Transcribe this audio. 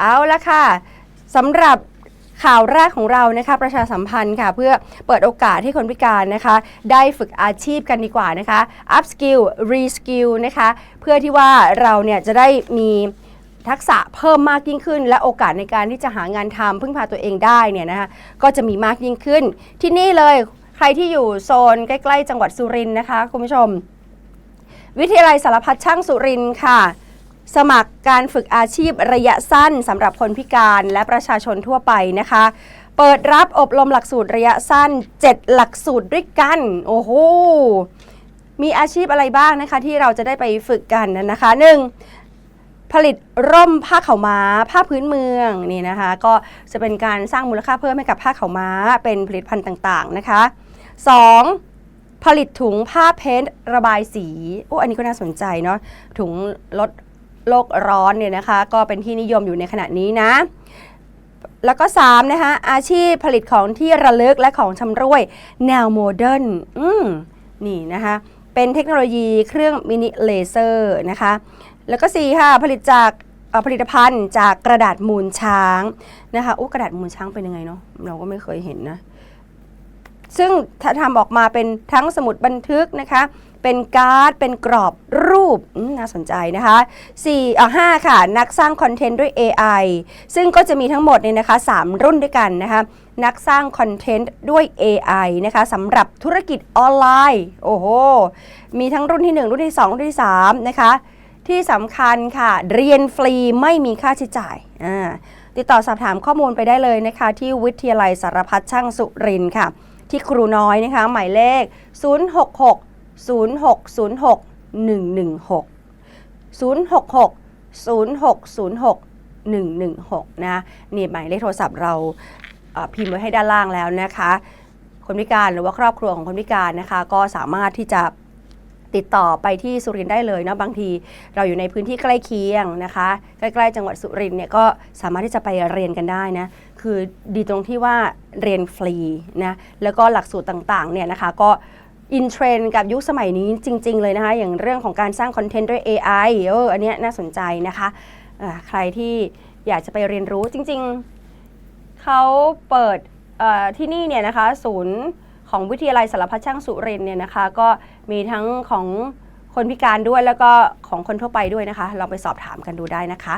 เอาละค่ะสำหรับข่าวแรกของเรานะคะประชาสัมพันธ์ค่ะ เพื่อเปิดโอกาสให้คนพิการนะคะ ได้ฝึกอาชีพกันดีกว่านะคะ up skill re skill นะคะเพื่อที่ว่าเราเนี่ยจะได้มีทักษะเพิ่มมากยิ่งขึ้น และโอกาสในการที่จะหางานทำพึ่งพาตัวเองได้เนี่ยนะคะก็จะมีมากยิ่งขึ้น ที่นี่เลยใครที่อยู่โซนใกล้ ๆ จังหวัดสุรินทร์นะคะคุณผู้ชม วิทยาลัยสารพัดช่างสุรินทร์ค่ะ สมัครการฝึกอาชีพระยะสั้นสำหรับคนพิการและประชาชนทั่วไปนะคะ เปิดรับอบรมหลักสูตรระยะสั้น 7 หลักสูตรด้วยกัน โอ้โห มีอาชีพอะไรบ้างนะคะ ที่เราจะได้ไปฝึกกันนะคะ 1. ผลิตร่มผ้าเขาม้า ผ้าพื้นเมืองนี่นะคะ ก็จะเป็นการสร้างมูลค่าเพิ่มให้กับผ้าเขาม้า เป็นผลิตภัณฑ์ต่างๆนะคะ 2. ผลิตถุงผ้าเพ้นท์ระบายสี โอ้ อันนี้ก็น่าสนใจเนาะ ถุงลด โลกร้อนเนี่ยนะคะ ก็เป็นที่นิยมอยู่ในขณะนี้นะ แล้วก็3นะคะอาชีพผลิตของที่ระลึกและของชำร่วย แนวโมเดิร์นอืมนี่นะคะ เป็นเทคโนโลยีเครื่องมินิเลเซอร์นะคะ แล้วก็4ค่ะผลิตจากผลิตภัณฑ์จากกระดาษมูลช้างนะคะอู้กระดาษมูลช้างเป็นยังไงเนาะเราก็ไม่เคยเห็นนะ ซึ่งถ้าทำออกมาเป็นทั้งสมุดบันทึกนะคะ เป็นการ์ด เป็นกรอบรูปน่าสนใจนะคะ4อะ5ค่ะ นักสร้างคอนเทนต์ด้วย AI ซึ่งก็จะมีทั้งหมดเนี่ยนะคะ 3 รุ่นด้วยกันนะคะ นักสร้างคอนเทนต์ด้วย AI นะคะสำหรับธุรกิจออนไลน์ โอ้โห มีทั้งรุ่นที่ 1 รุ่นที่ 2 รุ่นที่ 3 นะคะ ที่สำคัญค่ะ เรียนฟรีไม่มีค่าใช้จ่ายอ่าติดต่อสอบถามข้อมูลไปได้เลยนะคะ ที่วิทยาลัยสารพัดช่างสุรินทร์ค่ะ ที่ครูน้อยนะคะ หมายเลข 066 0606 116 066 0606 116 นะนี่หมายเลขโทรศัพท์เราพิมพ์ไว้ให้ด้านล่างแล้วนะคะ คนพิการหรือว่าครอบครัวของคนพิการนะคะ ก็สามารถที่จะ ติดต่อไปที่สุรินทร์ได้เลยเนาะบางทีเราอยู่ในพื้นที่ใกล้เคียงนะคะ ใกล้ๆจังหวัดสุรินทร์เนี่ยก็สามารถที่จะไปเรียนกันได้นะคือดีตรงที่ว่าเรียนฟรีนะแล้วก็หลักสูตรต่างๆเนี่ยนะคะก็อินเทรนกับยุคสมัยนี้จริง ๆ เลยนะคะ อย่างเรื่องของการสร้างคอนเทนต์ด้วย AI เอออันเนี้ยน่าสนใจนะคะอ่าใครที่อยากจะไปเรียนรู้จริง ๆเขาเปิดที่นี่เนี่ยนะคะศูนย์ ของวิทยาลัยสารพัดช่างสุรินเนี่ยนะคะ ก็มีทั้งของคนพิการด้วยแล้วก็ของคนทั่วไปด้วยนะคะลองไปสอบถามกันดูได้นะคะ